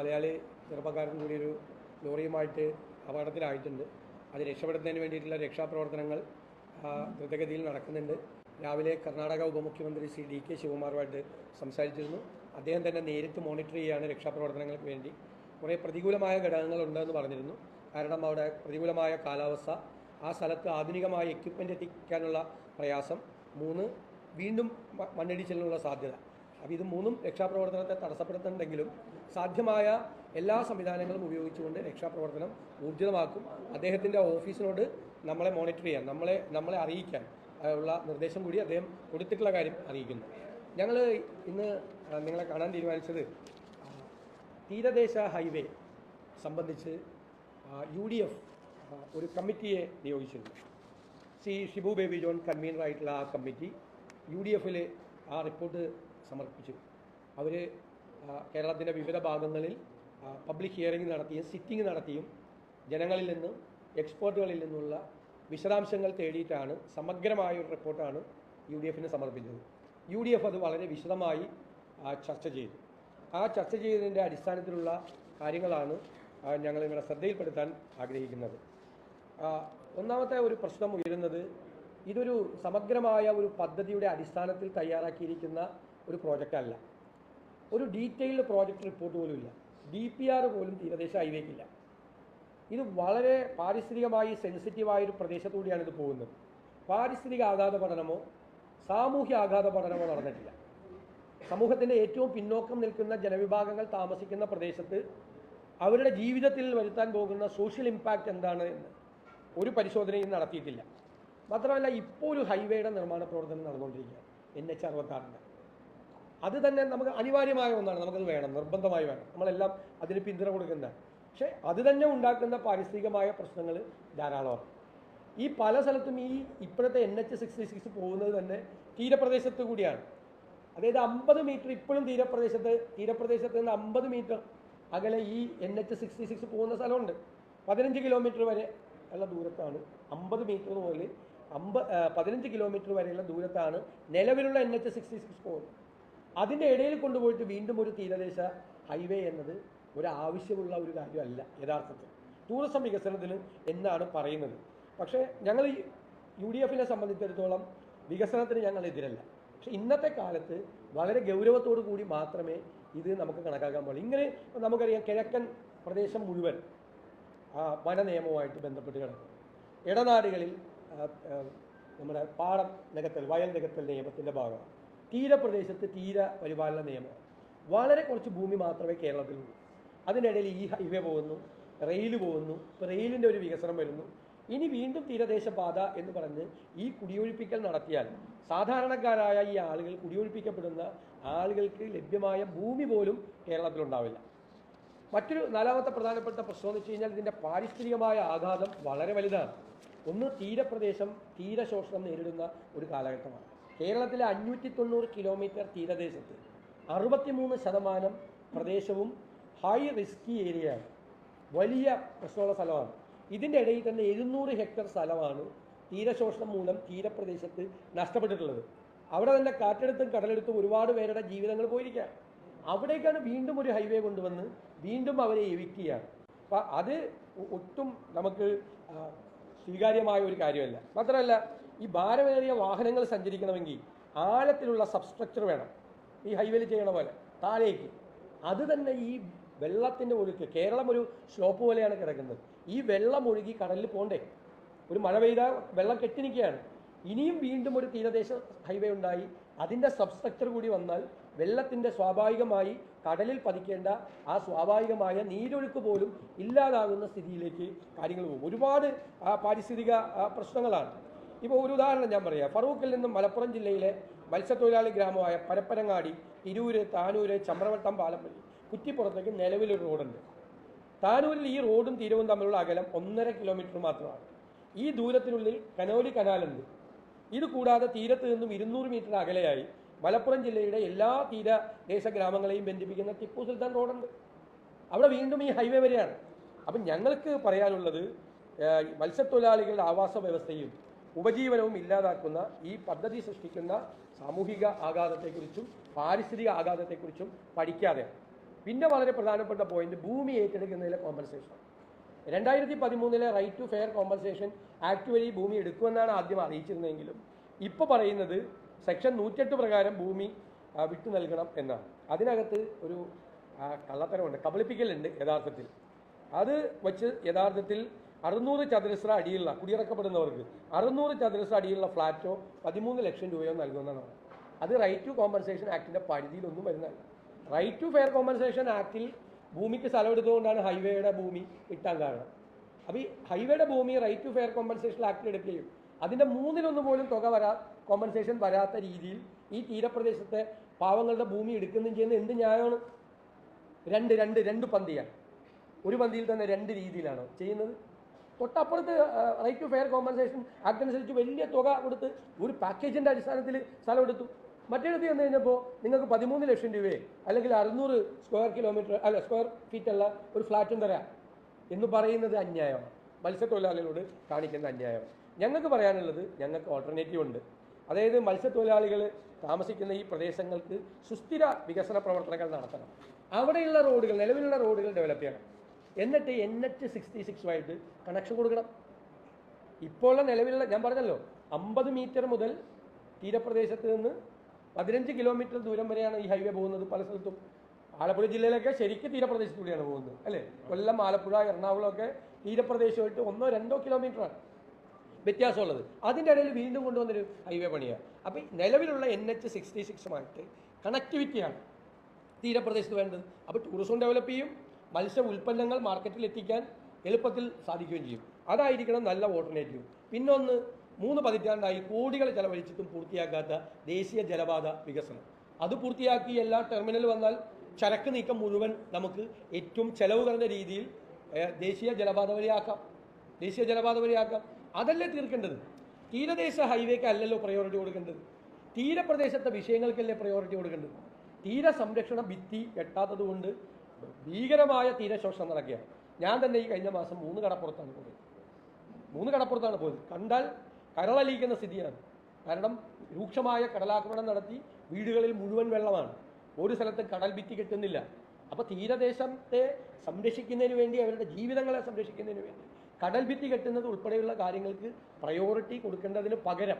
മലയാളി ചെറുപ്പക്കാരൻ കൂടി ഒരു ലോറിയുമായിട്ട് അപകടത്തിലായിട്ടുണ്ട്. അത് രക്ഷപ്പെടുത്തുന്നതിന് വേണ്ടിയിട്ടുള്ള രക്ഷാപ്രവർത്തനങ്ങൾ ദ്രുതഗതിയിൽ നടക്കുന്നുണ്ട്. രാവിലെ കർണാടക ഉപമുഖ്യമന്ത്രി ശ്രീ ഡി കെ ശിവകുമാറുമായിട്ട് സംസാരിച്ചിരുന്നു. അദ്ദേഹം തന്നെ നേരിട്ട് മോണിറ്റർ ചെയ്യുകയാണ് രക്ഷാപ്രവർത്തനങ്ങൾക്ക് വേണ്ടി. കുറേ പ്രതികൂലമായ ഘടകങ്ങളുണ്ടെന്ന് പറഞ്ഞിരുന്നു. കാരണം അവിടെ പ്രതികൂലമായ കാലാവസ്ഥ ആ സ്ഥലത്ത് ആധുനികമായ എക്യുപ്മെന്റ് എത്തിക്കാനുള്ള പ്രയാസം. മൂന്ന് വീണ്ടും മണ്ണിടിച്ചിലിനുള്ള സാധ്യത. അപ്പോൾ ഇത് മൂന്നും രക്ഷാപ്രവർത്തനത്തെ തടസ്സപ്പെടുത്തുന്നുണ്ടെങ്കിലും സാധ്യമായ എല്ലാ സംവിധാനങ്ങളും ഉപയോഗിച്ചുകൊണ്ട് രക്ഷാപ്രവർത്തനം ഊർജിതമാക്കും അദ്ദേഹത്തിന്റെ ഓഫീസിനോട് നമ്മളെ മോണിറ്റർ ചെയ്യാൻ നമ്മളെ നമ്മളെ അറിയിക്കാൻ ഉള്ള നിർദ്ദേശം കൂടി അദ്ദേഹം കൊടുത്തിട്ടുള്ള കാര്യം അറിയിക്കുന്നു. ഞങ്ങൾ ഇന്ന് നിങ്ങളെ കാണാൻ തീരുമാനിച്ചത് തീരദേശ ഹൈവേ സംബന്ധിച്ച് യു ഡി എഫ് ഒരു കമ്മിറ്റിയെ നിയോഗിച്ചിരുന്നു. സി ഷിബു ബേബി ജോൺ കൺവീനറായിട്ടുള്ള ആ കമ്മിറ്റി യു ഡി എഫിൽ ആ റിപ്പോർട്ട് സമർപ്പിച്ചു. അവർ കേരളത്തിന്റെ വിവിധ ഭാഗങ്ങളിൽ പബ്ലിക് ഹിയറിംഗ് നടത്തിയും സിറ്റിംഗ് നടത്തിയും ജനങ്ങളിൽ നിന്നും എക്സ്പേർട്ടുകളിൽ നിന്നുള്ള വിശദാംശങ്ങൾ തേടിയിട്ടാണ് സമഗ്രമായ ഒരു റിപ്പോർട്ടാണ് യു ഡി എഫിന് സമർപ്പിച്ചത്. യു ഡി എഫ് അത് വളരെ വിശദമായി ചർച്ച ചെയ്തു. ആ ചർച്ച ചെയ്തതിന്റെ അടിസ്ഥാനത്തിലുള്ള കാര്യങ്ങളാണ് ഞങ്ങൾ ഇവിടെ ശ്രദ്ധയിൽപ്പെടുത്താൻ ആഗ്രഹിക്കുന്നത്. ഒന്നാമത്തെ ഒരു പ്രശ്നം ഉയരുന്നത് ഇതൊരു സമഗ്രമായ ഒരു പദ്ധതിയുടെ അടിസ്ഥാനത്തിൽ തയ്യാറാക്കിയിരിക്കുന്ന ഒരു പ്രോജക്റ്റ് അല്ല. ഒരു ഡീറ്റെയിൽഡ് പ്രോജക്റ്റ് റിപ്പോർട്ട് പോലും ഇല്ല. ഡി പി ആർ പോലും തീരദേശ ഹൈവേക്കില്ല ഇത് വളരെ പാരിസ്ഥിതികമായി സെൻസിറ്റീവായ ഒരു പ്രദേശത്തൂടെയാണ് ഇത് പോകുന്നത്. പാരിസ്ഥിതിക ആഘാത പഠനമോ സാമൂഹ്യ ആഘാത പഠനമോ നടന്നിട്ടില്ല. സമൂഹത്തിന്റെ ഏറ്റവും പിന്നോക്കം നിൽക്കുന്ന ജനവിഭാഗങ്ങൾ താമസിക്കുന്ന പ്രദേശത്ത് അവരുടെ ജീവിതത്തിൽ വരുത്താൻ പോകുന്ന സോഷ്യൽ ഇമ്പാക്റ്റ് എന്താണ് എന്ന് ഒരു പരിശോധനയും നടത്തിയിട്ടില്ല. മാത്രമല്ല ഇപ്പോൾ ഒരു ഹൈവേയുടെ നിർമ്മാണ പ്രവർത്തനം നടന്നുകൊണ്ടിരിക്കുകയാണ്. എൻ എച്ച് അറുപത്താറിന്റെ അത് തന്നെ നമുക്ക് അനിവാര്യമായ ഒന്നാണ്. നമുക്കത് വേണം നിർബന്ധമായി വേണം. നമ്മളെല്ലാം അതിന് പിന്തുണ കൊടുക്കുന്ന പക്ഷേ അത് തന്നെ ഉണ്ടാക്കുന്ന പാരിസ്ഥിതികമായ പ്രശ്നങ്ങൾ ധാരാളമാണ്. ഈ പല സ്ഥലത്തും ഈ ഇപ്പോഴത്തെ എൻ എച്ച് സിക്സ്റ്റി സിക്സ് പോകുന്നത് തന്നെ തീരപ്രദേശത്ത് കൂടിയാണ്. അതായത് അമ്പത് മീറ്റർ ഇപ്പോഴും തീരപ്രദേശത്ത് തീരപ്രദേശത്ത് നിന്ന് അമ്പത് മീറ്റർ അകലെ ഈ എൻ എച്ച് സിക്സ്റ്റി സിക്സ് പോകുന്ന സ്ഥലമുണ്ട്. പതിനഞ്ച് കിലോമീറ്റർ വരെ ഉള്ള ദൂരത്താണ്. അമ്പത് മീറ്റർ മുതൽ അമ്പ പതിനഞ്ച് കിലോമീറ്റർ വരെയുള്ള ദൂരത്താണ് നിലവിലുള്ള എൻ എച്ച് സിക്സ്റ്റി സിക്സ് പോകുന്നത്. അതിന്റെ ഇടയിൽ കൊണ്ടുപോയിട്ട് വീണ്ടും ഒരു തീരദേശ ഹൈവേ എന്നത് ഒരു ആവശ്യമുള്ള ഒരു കാര്യമല്ല യഥാർത്ഥത്തിൽ. ടൂറിസം വികസനത്തിന് എന്നാണ് പറയുന്നത്. പക്ഷേ ഞങ്ങൾ യു ഡി എഫിനെ സംബന്ധിച്ചിടത്തോളം വികസനത്തിന് ഞങ്ങൾ എതിരല്ല. പക്ഷെ ഇന്നത്തെ കാലത്ത് വളരെ ഗൗരവത്തോടു കൂടി മാത്രമേ ഇത് നമുക്ക് കണക്കാക്കാൻ പാടുള്ളൂ. ഇങ്ങനെ നമുക്കറിയാം കിഴക്കൻ പ്രദേശം മുഴുവൻ ആ, വന നിയമവുമായിട്ട് ബന്ധപ്പെട്ട് കിടക്കും ഇടനാടുകളിൽ നമ്മുടെ പാടം നികത്തൽ വയൽ നികത്തൽ നിയമത്തിന്റെ ഭാഗമാണ്. തീരപ്രദേശത്ത് തീര പരിപാലന നിയമം. വളരെ കുറച്ച് ഭൂമി മാത്രമേ കേരളത്തിലുള്ളൂ. അതിനിടയിൽ ഈ ഹൈവേ പോകുന്നു റെയിൽ പോകുന്നു ഇപ്പോൾ റെയിലിന്റെ ഒരു വികസനം വരുന്നു. ഇനി വീണ്ടും തീരദേശ പാത എന്ന് പറഞ്ഞ് ഈ കുടിയൊഴിപ്പിക്കൽ നടത്തിയാൽ സാധാരണക്കാരായ ഈ ആളുകൾ കുടിയൊഴിപ്പിക്കപ്പെടുന്ന ആളുകൾക്ക് ലഭ്യമായ ഭൂമി പോലും കേരളത്തിലുണ്ടാവില്ല. മറ്റൊരു നാലാമത്തെ പ്രധാനപ്പെട്ട പ്രശ്നം എന്ന് വെച്ച് കഴിഞ്ഞാൽ ഇതിന്റെ പാരിസ്ഥിതികമായ ആഘാതം വളരെ വലുതാണ്. ഒന്ന് തീരപ്രദേശം തീരശോഷണം നേരിടുന്ന ഒരു കാലഘട്ടമാണ്. കേരളത്തിലെ അഞ്ഞൂറ്റി തൊണ്ണൂറ് കിലോമീറ്റർ തീരദേശത്ത് അറുപത്തിമൂന്ന് ശതമാനം പ്രദേശവും ഹൈ റിസ്കി ഏരിയയാണ് വലിയ പ്രശ്നമുള്ള സ്ഥലമാണ്. ഇതിന്റെ ഇടയിൽ തന്നെ എഴുന്നൂറ് ഹെക്ടർ സ്ഥലമാണ് തീരശോഷണം മൂലം തീരപ്രദേശത്ത് നഷ്ടപ്പെട്ടിട്ടുള്ളത്. അവിടെ തന്നെ കാറ്റെടുത്തും കടലെടുത്തും ഒരുപാട് പേരുടെ ജീവിതങ്ങൾ പോയിരിക്കുകയാണ്. അവിടേക്കാണ് വീണ്ടും ഒരു ഹൈവേ കൊണ്ടുവന്ന് വീണ്ടും അവരെ എവിക്കുകയാണ് അപ്പം അത് ഒട്ടും നമുക്ക് സ്വീകാര്യമായ ഒരു കാര്യമല്ല. മാത്രമല്ല ഈ ഭാരമേറിയ വാഹനങ്ങൾ സഞ്ചരിക്കണമെങ്കിൽ ആഴത്തിലുള്ള സബ്സ്ട്രക്ചർ വേണം. ഈ ഹൈവേയിൽ ചെയ്യണ പോലെ താഴേക്ക്. അത് തന്നെ ഈ വെള്ളത്തിന്റെ ഒഴുക്ക്. കേരളം ഒരു സ്ലോപ്പ് പോലെയാണ് കിടക്കുന്നത്. ഈ വെള്ളം ഒഴുകി കടലിൽ പോണ്ടേ? ഒരു മഴ പെയ്താൽ വെള്ളം കെട്ടിനിക്കുകയാണ് ഇനിയും വീണ്ടും ഒരു തീരദേശ ഹൈവേ ഉണ്ടായി. അതിന്റെ സബ്സ്ട്രക്ചർ കൂടി വന്നാൽ വെള്ളത്തിന്റെ സ്വാഭാവികമായി കടലിൽ പതിക്കേണ്ട ആ സ്വാഭാവികമായ നീരൊഴുക്ക് പോലും ഇല്ലാതാകുന്ന സ്ഥിതിയിലേക്ക് കാര്യങ്ങൾ പോകും. ഒരുപാട് പാരിസ്ഥിതിക പ്രശ്നങ്ങളാണ്. ഇപ്പോൾ ഒരു ഉദാഹരണം ഞാൻ പറയാം. ഫറൂഖിൽ നിന്നും മലപ്പുറം ജില്ലയിലെ മത്സ്യത്തൊഴിലാളി ഗ്രാമമായ പരപ്പനങ്ങാടി തിരൂര് താനൂര് ചമ്രവട്ടം പാലപ്പള്ളി കുറ്റിപ്പുറത്തേക്ക് നിലവിലൊരു റോഡുണ്ട്. താനൂരിൽ ഈ റോഡും തീരവും തമ്മിലുള്ള അകലം ഒന്നര കിലോമീറ്റർ മാത്രമാണ്. ഈ ദൂരത്തിനുള്ളിൽ കനോലി കനാലുണ്ട്. ഇത് കൂടാതെ തീരത്ത് നിന്നും ഇരുന്നൂറ് മീറ്റർ അകലെയായി മലപ്പുറം ജില്ലയുടെ എല്ലാ തീരദേശ ഗ്രാമങ്ങളെയും ബന്ധിപ്പിക്കുന്ന ടിപ്പു സുൽത്താൻ റോഡുണ്ട്. അവിടെ വീണ്ടും ഈ ഹൈവേ വരെയാണ്. അപ്പം ഞങ്ങൾക്ക് പറയാനുള്ളത് മത്സ്യത്തൊഴിലാളികളുടെ ആവാസ വ്യവസ്ഥയും ഉപജീവനവും ഇല്ലാതാക്കുന്ന ഈ പദ്ധതി സൃഷ്ടിക്കുന്ന സാമൂഹിക ആഘാതത്തെക്കുറിച്ചും പാരിസ്ഥിതിക ആഘാതത്തെക്കുറിച്ചും പഠിക്കാതെ പിന്നെ വളരെ പ്രധാനപ്പെട്ട പോയിന്റ് ഭൂമി ഏറ്റെടുക്കുന്നതിലെ കോമ്പൻസേഷൻ രണ്ടായിരത്തി പതിമൂന്നിലെ right to fair compensation act വഴി ഭൂമി എടുക്കുമെന്നാണ് ആദ്യം അറിയിച്ചിരുന്നതെങ്കിലും ഇപ്പോൾ പറയുന്നത് സെക്ഷൻ നൂറ്റെട്ട് പ്രകാരം ഭൂമി വിട്ടു നൽകണം എന്നാണ്. അതിനകത്ത് ഒരു കള്ളത്തരമുണ്ട്. കബളിപ്പിക്കലുണ്ട് യഥാർത്ഥത്തിൽ. അത് വച്ച് യഥാർത്ഥത്തിൽ അറുന്നൂറ് ചതുരശ്ര അടിയുള്ള കുടിയിറക്കപ്പെടുന്നവർക്ക് അറുന്നൂറ് ചതുരശ്ര അടിയുള്ള ഫ്ലാറ്റോ പതിമൂന്ന് ലക്ഷം രൂപയോ നൽകുന്നതാണ്. അത് റൈറ്റ് ടു കോമ്പൻസേഷൻ ആക്ടിന്റെ പരിധിയിലൊന്നും വരുന്നതല്ല. റൈറ്റ് ടു ഫെയർ കോമ്പൻസേഷൻ ആക്ടിൽ ഭൂമിക്ക് സ്ഥലം എടുത്തുകൊണ്ടാണ് ഹൈവേയുടെ ഭൂമി കിട്ടാൻ കാരണം. അപ്പോൾ ഈ ഹൈവേയുടെ ഭൂമി റൈറ്റ് ടു ഫെയർ കോമ്പൻസേഷൻ ആക്ടിൽ എടുക്കുകയും അതിന്റെ മൂന്നിലൊന്ന് പോലും തുക വരാ കോമ്പൻസേഷൻ വരാത്ത രീതിയിൽ ഈ തീരപ്രദേശത്തെ പാവങ്ങളുടെ ഭൂമി എടുക്കുകയും ചെയ്യുന്ന എന്ത് ന്യായമാണ്? രണ്ട് രണ്ട് രണ്ട് പന്തിയാണ്. ഒരു പന്തിയിൽ തന്നെ രണ്ട് രീതിയിലാണ് ചെയ്യുന്നത്. തൊട്ടപ്പുറത്ത് right to fair compensation act അനുസരിച്ച് വലിയ തുക കൊടുത്ത് ഒരു പാക്കേജിന്റെ അടിസ്ഥാനത്തിൽ സ്ഥലം എടുത്തു. മറ്റേടത്ത് ചെന്ന് കഴിഞ്ഞപ്പോൾ നിങ്ങൾക്ക് പതിമൂന്ന് ലക്ഷം രൂപയെ അല്ലെങ്കിൽ അറുന്നൂറ് സ്ക്വയർ കിലോമീറ്റർ അല്ല സ്ക്വയർ ഫീറ്റ് ഉള്ള ഒരു ഫ്ലാറ്റും തരാം എന്ന് പറയുന്നത് അന്യായമാണ്. മത്സ്യത്തൊഴിലാളികളോട് കാണിക്കുന്ന അന്യായം ഞങ്ങൾക്ക് പറയാനുള്ളത് ഞങ്ങൾക്ക് ഓൾട്ടർനേറ്റീവ് ഉണ്ട്. അതായത് മത്സ്യത്തൊഴിലാളികൾ താമസിക്കുന്ന ഈ പ്രദേശങ്ങൾക്ക് സുസ്ഥിര വികസന പ്രവർത്തനങ്ങൾ നടത്തണം. അവിടെയുള്ള റോഡുകൾ നിലവിലുള്ള റോഡുകൾ ഡെവലപ്പ് ചെയ്യണം. എന്നിട്ട് എൻ എച്ച് സിക്സ്റ്റി സിക്സുമായിട്ട് കണക്ഷൻ കൊടുക്കണം. ഇപ്പോഴുള്ള നിലവിലുള്ള ഞാൻ പറഞ്ഞല്ലോ അമ്പത് മീറ്റർ മുതൽ തീരപ്രദേശത്ത് നിന്ന് പതിനഞ്ച് കിലോമീറ്റർ ദൂരം വരെയാണ് ഈ ഹൈവേ പോകുന്നത് പല സ്ഥലത്തും. ആലപ്പുഴ ജില്ലയിലൊക്കെ ശരിക്കും തീരപ്രദേശത്തൂടെയാണ് പോകുന്നത് അല്ലേ? കൊല്ലം ആലപ്പുഴ എറണാകുളം ഒക്കെ തീരപ്രദേശമായിട്ട് ഒന്നോ രണ്ടോ കിലോമീറ്ററാണ് വ്യത്യാസമുള്ളത്. അതിന്റെ ഇടയിൽ വീണ്ടും കൊണ്ടുവന്നൊരു ഹൈവേ പണിയാണ് അപ്പം നിലവിലുള്ള എൻ എച്ച് സിക്സ്റ്റി സിക്സുമായിട്ട് കണക്ടിവിറ്റിയാണ് തീരപ്രദേശത്ത് വേണ്ടത്. അപ്പോൾ ടൂറിസം ഡെവലപ്പ് ചെയ്യും മത്സ്യ ഉൽപ്പന്നങ്ങൾ മാർക്കറ്റിൽ എത്തിക്കാൻ എളുപ്പത്തിൽ സാധിക്കുകയും ചെയ്യും. അതായിരിക്കണം നല്ല ഓൾട്ടർനേറ്റീവ് പിന്നൊന്ന് മൂന്ന് പതിറ്റാണ്ടായി കോടികൾ ചെലവഴിച്ചിട്ടും പൂർത്തിയാക്കാത്ത ദേശീയ ജലപാത വികസനം. അത് പൂർത്തിയാക്കി എല്ലാ ടെർമിനൽ വന്നാൽ ചരക്ക് നീക്കം മുഴുവൻ നമുക്ക് ഏറ്റവും ചെലവ് കുറഞ്ഞ രീതിയിൽ ദേശീയ ജലപാത വഴിയാക്കാം. ദേശീയ ജലപാത വഴിയാക്കാം. അതല്ലേ തീർക്കേണ്ടത്? തീരദേശ ഹൈവേക്ക് അല്ലല്ലോ പ്രയോറിറ്റി കൊടുക്കേണ്ടത്. തീരപ്രദേശത്തെ വിഷയങ്ങൾക്കല്ലേ പ്രയോറിറ്റി കൊടുക്കേണ്ടത്? തീര സംരക്ഷണ ഭിത്തി എട്ടാത്തത് കൊണ്ട് ഭീകരമായ തീരശോഷണം നടക്കുകയാണ്. ഞാൻ തന്നെ ഈ കഴിഞ്ഞ മാസം മൂന്ന് കടപ്പുറത്താണ് പോയത്. മൂന്ന് കടപ്പുറത്താണ് പോയത്. കണ്ടാൽ കരളലിയിക്കുന്ന സ്ഥിതിയാണ്. കാരണം രൂക്ഷമായ കടലാക്രമണം നടത്തി വീടുകളിൽ മുഴുവൻ വെള്ളമാണ്. ഒരു സ്ഥലത്തും കടൽ ഭിത്തി കിട്ടുന്നില്ല. അപ്പോൾ തീരദേശത്തെ സംരക്ഷിക്കുന്നതിന് വേണ്ടി അവരുടെ ജീവിതങ്ങളെ സംരക്ഷിക്കുന്നതിന് വേണ്ടി കടൽ ഭിത്തി കെട്ടുന്നത് ഉൾപ്പെടെയുള്ള കാര്യങ്ങൾക്ക് പ്രയോറിറ്റി കൊടുക്കേണ്ടതിന് പകരം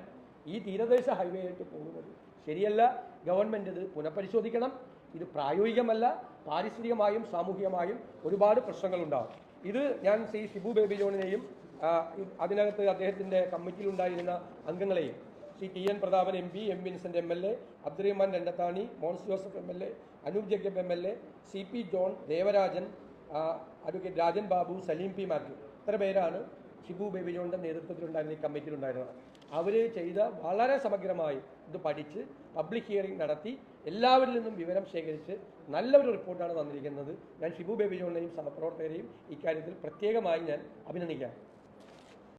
ഈ തീരദേശ ഹൈവേ ആയിട്ട് പോകുന്നത് ശരിയല്ല. ഗവൺമെന്റ് ഇത് പുനഃപരിശോധിക്കണം. ഇത് പ്രായോഗികമല്ല പാരിസ്ഥിതികമായും സാമൂഹികമായും ഒരുപാട് പ്രശ്നങ്ങളുണ്ടാകും ഇത് ഞാൻ ശ്രീ ഷിബു ബേബി ജോണിനെയും അതിനകത്ത് അദ്ദേഹത്തിന്റെ കമ്മിറ്റിയിലുണ്ടായിരുന്ന അംഗങ്ങളെയും Shri T N Prathapan M P M Vincent M L A Abdurahiman Randathani Mons Joseph M L A Anoop Jacob M L A C P John Devarajan advocate Rajan Babu Saleem P Mathew. ഇത്ര പേരാണ് Shibu baby ജോണിന്റെ നേതൃത്വത്തിലുണ്ടായിരുന്ന ഈ കമ്മിറ്റിയിലുണ്ടായിരുന്നത് അവർ ചെയ്ത വളരെ സമഗ്രമായി ഇത് പഠിച്ച് public hearing നടത്തി എല്ലാവരിൽ നിന്നും വിവരം ശേഖരിച്ച് നല്ലൊരു റിപ്പോർട്ടാണ് തന്നിരിക്കുന്നത്. ഞാൻ ഷിബു ബേബി ജോണിനെയും സഹപ്രവർത്തകരെയും ഇക്കാര്യത്തിൽ പ്രത്യേകമായി ഞാൻ അഭിനന്ദിക്കാം.